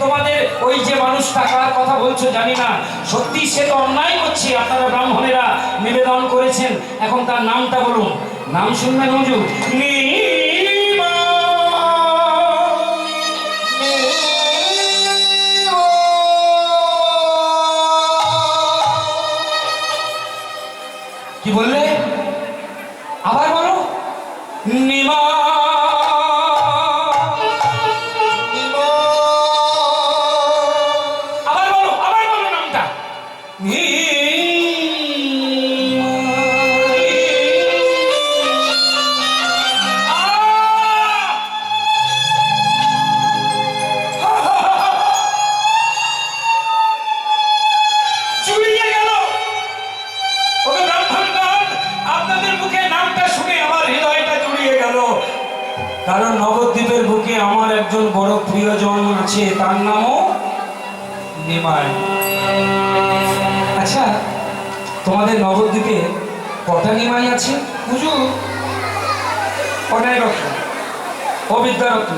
তোমাদের ওই যে মানুষটা কার কথা বলছো, জানি না। সত্যি সে তো অন্যায় করছে, আপনারা ব্রাহ্মণেরা নিবেদন করেছেন। এখন তার নামটা বলুন। নাম শুনবেন হুজুর? কি বললে? আবার বলো। নিমা। কারণ নবদ্বীপের বুকে আমার একজন বড় প্রিয়জন আছে তার নামও নিমাই। আচ্ছা তোমাদের নবদ্বীপে কটা নিমাই আছে? পুজো কটাই রত্ন। ও বিদ্যারত্ন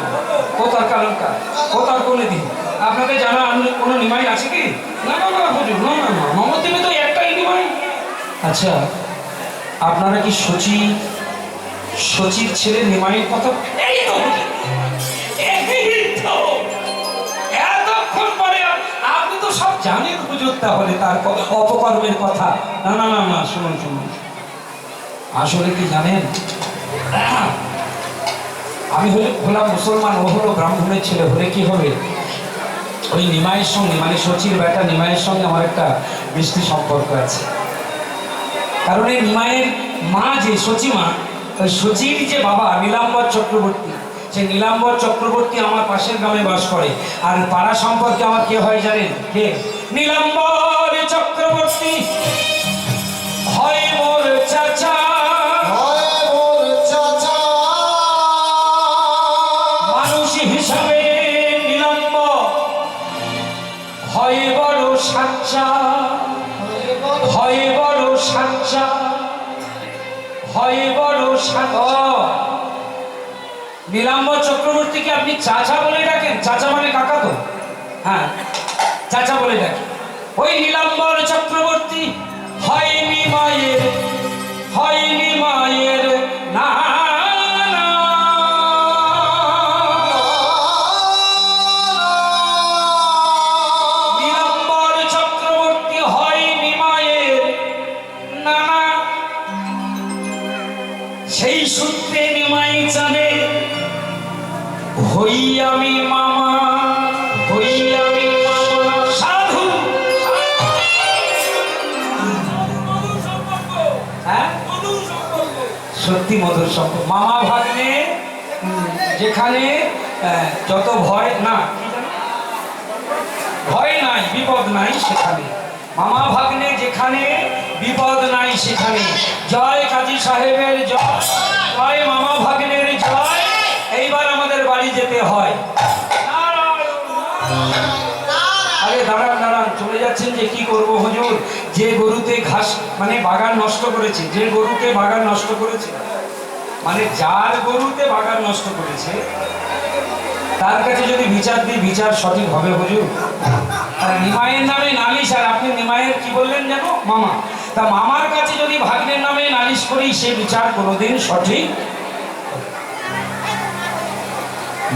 ও তার কালঙ্কার ও তার কোনদি। আপনাদের জানা কোনো নিমাই আছে কি? না না না হুজুর না না না নবদ্বীপে তো একটাই নিমাই। আচ্ছা আপনারা কি সচি সচির ছেলে নিমাইয়ের কথা সব জানেন হুজুর তাহলে তার অপকর্মের কথা। না না না না, শুনুন শুনুন। আসলে কি জানেন? আমি হল- হলাম মুসলমান ও হলো ব্রাহ্মণের ছেলে হলে কি হবে? ওই নিমাইয়ের সঙ্গে মানে সচির বেটা নিমাইয়ের সঙ্গে আমার একটা মিষ্টি সম্পর্ক আছে। কারণ এই নিমাইয়ের মা যে, সচিমা ওই যে বাবা, নীলাম্বর চক্রবর্তী। সেই নীলাম্বর চক্রবর্তী আমার পাশের গ্রামে বাস করে। আর পাড়া সম্পর্কে আমার কে হয় জানেন? কে? নীলাম্বর চক্রবর্তী। হয় বড় সাচ্চা নীলাম্বর চক্রবর্তীকে আপনি চাচা বলে ডাকেন। চাচা মানে কাকা তো? হ্যাঁ চাচা বলে ডাকেন ওই নীলাম্বর চক্রবর্তী হয়নি সম্পর্ক মামা ভাগ্নে, যেখানে যত ভয়, না ভয় নাই, বিপদ নাই সেখানে। মামা ভাগ্নে, যেখানে, বিপদ নাই সেখানে। জয় কাজী সাহেবের জয় জয় মামা ভাগ্নের জয়। এইবার আমাদের বাড়ি যেতে হয়। আরে, দাঁড়ান দাঁড়ান, চলে যাচ্ছেন যে কি করব হুজুর? যে গরুতে ঘাস মানে বাগান নষ্ট করেছে, যে গরুকে বাগান নষ্ট করেছে মানে যার গরুতে বাগান নষ্ট করেছে, তার কাছে যদি বিচার দিই, বিচার সঠিক হবে হুজুর। আর নিমাইয়ের নামে নালিশ, আর আপনি নিমাইয়ের কি বললেন জানো? মামা। তা মামার কাছে যদি ভাগ্নের নামে নালিশ করি, সে বিচার কোনোদিন সঠিক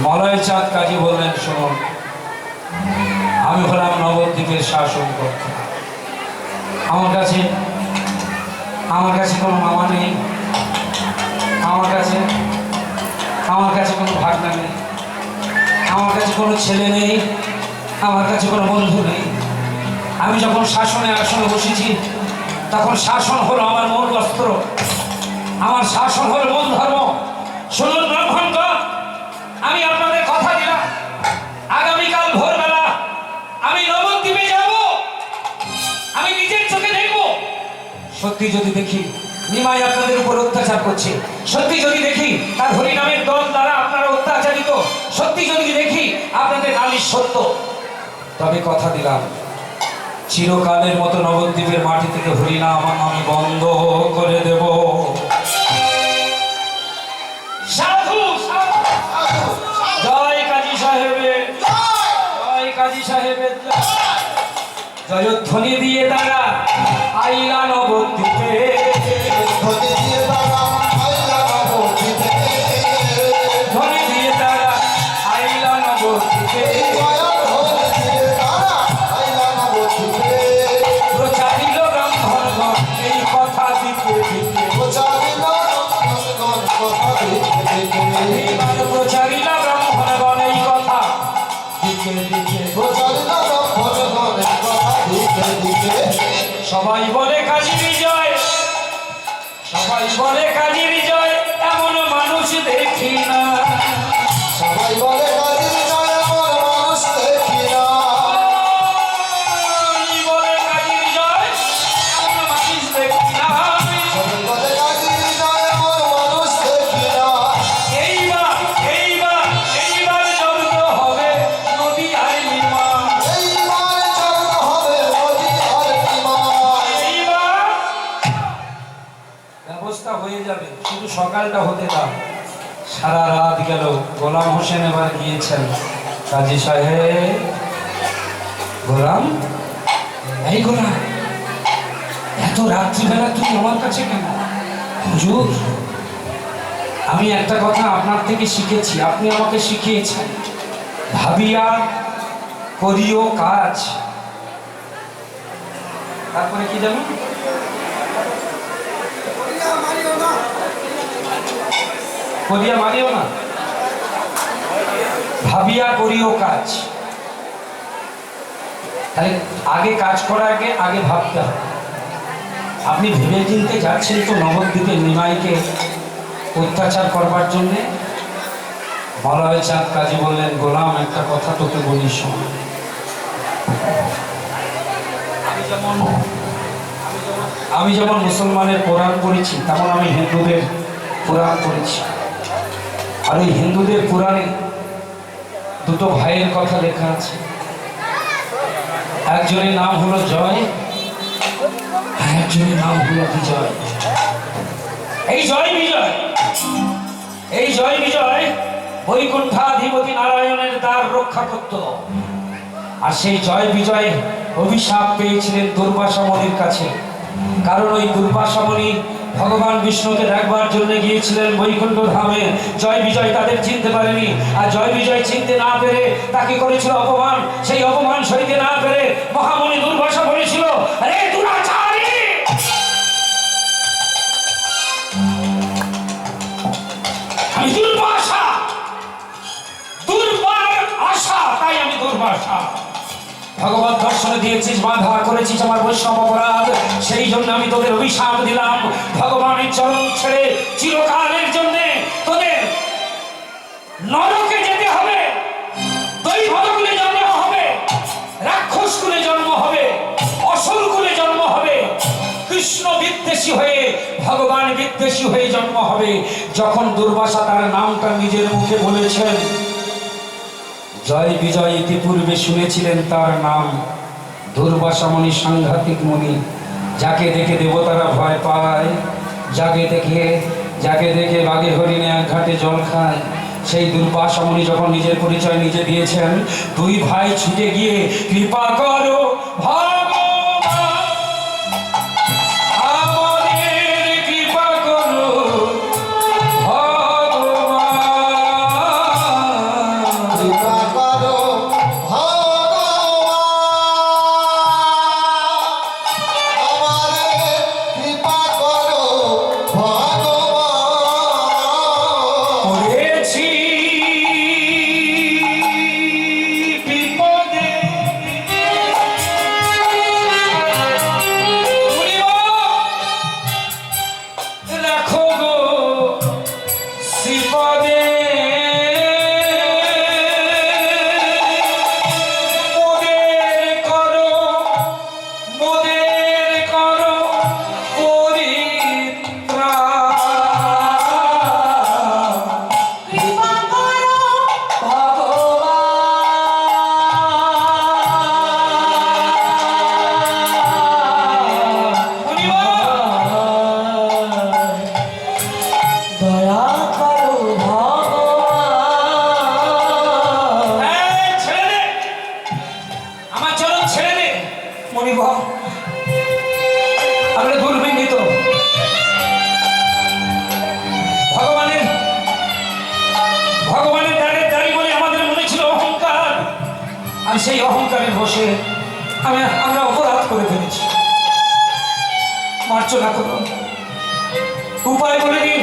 মলয় চাঁদ কাজী বললেন শুনুন আমি হলাম নবদ্বীপের শাসন কর্তা। আমার কাছে আমার কাছে কোনো মামা নেই। আমার কাছে আমার কাছে কোনো ভাগনা নেই। আমার কাছে কোনো ছেলে নেই, আমার কাছে কোনো বন্ধু নেই। আমি যখন শাসনে আসনে বসেছি, তখন শাসন হলো আমার মূল অস্ত্র। আমার শাসন হলো মূল ধর্ম। শুনুন ব্রাহ্মণগণ, আমি আপনাদের কথা দিলাম। আগামীকাল ভোরবেলা আমি নবদ্বীপে যাব। আমি নিজের চোখে দেখব। সত্যি যদি দেখি নিমাই আপনাদের উপর অত্যাচার করছে। সত্যি যদি দেখি, তার হরিনামের দল দ্বারা আপনারা অত্যাচারিত, সত্যি যদি দেখি, আপনাদের নালিশ সত্য। তবে কথা দিলাম, চিরকালের মতো নবদ্বীপের মাটি থেকে হরিনাম আমি বন্ধ করে দেব। সাধু জয় কাজী সাহেবের কাজী সাহেবের জয়। জয়ধ্বনি দিয়ে তারা আইলা নবদ্বীপে। সবাই বলে কাজী বিজয়। সবাই বলে কাজী বিজয় এমন মানুষ দেখি না। গোলাম হোসেন এবার গিয়েছেন। কাজী সাহেব, গোলাম, এই গোলাম, এত রাত্রিবেলা তুমি আমার কাছে কেন? হুজুর, আমি একটা কথা আপনার থেকে শিখেছি, আপনি আমাকে শিখিয়েছেন। ভাবিয়া করিও কাজ। তারপরে কি জানো করিয়া মারিও না। ভাবিয়া করিও কাজ। তাহলে আগে কাজ করার আগে আগে ভাবতে হবে। আপনি ভেবে চিনতে যাচ্ছেন তো নবদ্বীপে নিমাইকে অত্যাচার করবার জন্যে। মলয় চাঁদ কাজী বললেন, গোলাম, একটা কথা তোকে বলি শোন। আমি যেমন মুসলমানের কোরআন পড়েছি, তেমন আমি হিন্দুদের কোরআন পড়েছি। আর ওই হিন্দুদের পুরাণে দুটো ভাইয়ের কথা লেখা আছে। একজনের নাম হলো জয় একজনের নাম হলো বিজয়। এই জয় বিজয়, এই জয় বিজয় বৈকুণ্ঠাধিপতি নারায়ণের দ্বার রক্ষা করত। আর সেই জয় বিজয় অভিশাপ পেয়েছিলেন দুর্বাসা মনির কাছে। কারণ ওই দুর্বাসা মনি ভগবান বিষ্ণুকে দেখবার জন্য গিয়েছিলেন বৈকুণ্ঠ ধামে। জয় বিজয় তাদের চিনতে পারেনি। আর জয় বিজয় চিনতে না পেরে তাকে করেছিল অপমান। সেই অপমান সইতে না পেরে মহামণি দুর্বাসা ভগবান দর্শনে দিয়েছিস, বাধা করেছিস আমার বৈষ্ণব অপরাধ। সেই জন্য আমি তোদের অভিশাপ দিলাম। ভগবানের চরণ ছেড়ে চিরকালের জন্য তোদের নরকে যেতে হবে। জন্ম হবে, রাক্ষস জন্ম হবে জন্ম হবে। কৃষ্ণ বিদ্বেষী হয়ে, ভগবান বিদ্বেষী হয়ে জন্ম হবে। যখন দুর্বাসা তার নামটা নিজের মুখে বলেছেন জয় বিজয় ইতিপূর্বে শুনেছিলেন তার নাম। দুর্বাসামণি সাংঘাতিক মণি যাকে দেখে দেবতারা ভয় পায়, যাকে দেখে যাকে দেখে বাঘে হরিণে এক ঘাটে জল খায়। সেই দুর্বাসামণি যখন নিজের পরিচয় নিজে দিয়েছেন, দুই ভাই ছুটে গিয়ে, কৃপা করো ভগবান সেই অহংকারে বসে আমি আমরা অপরাধ করে ফেলেছি। মার্চনা করুন উপায় বলে দিন।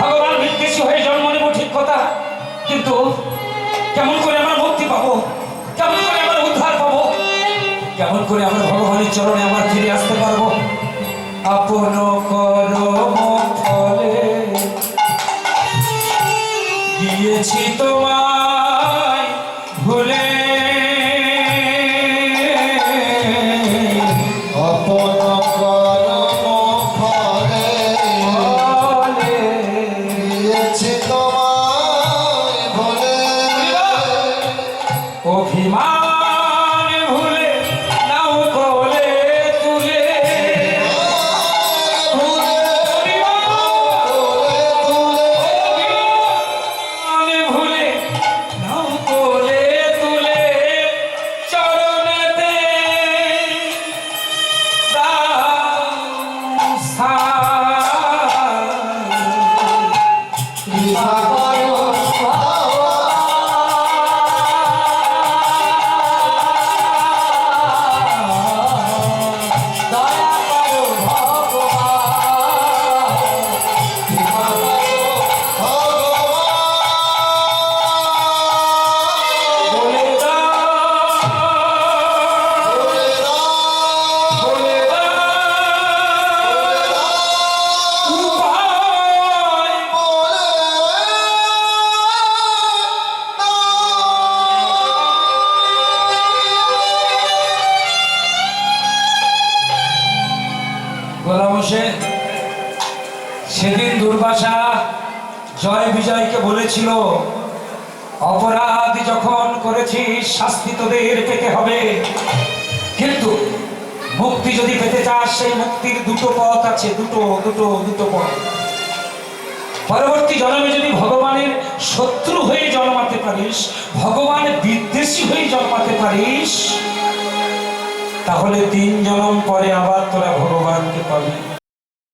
ভগবান বিদ্বেষী হয়ে জন্ম নেব ঠিক কথা। কিন্তু কেমন করে আমরা মুক্তি পাবো? কেমন করে আমরা উদ্ধার পাবো? কেমন করে আমরা ভগবানের চরণে আমার ফিরে আসতে পারব? আপন দিয়েছি তোমায় করেছিস শাস্তি তোদের পেতে হবে। কিন্তু মুক্তি যদি পেতে চাস, সেই মুক্তির দুটো পথ আছে, দুটো দুটো দুটো পথ। পরবর্তী জন্মে যদি ভগবানের শত্রু হয়ে জন্মাতে পারিস, ভগবান বিদ্বেষী হয়ে জন্মাতে পারিস, তাহলে তিন জন্ম পরে আবার তোরা ভগবানকে পাবি।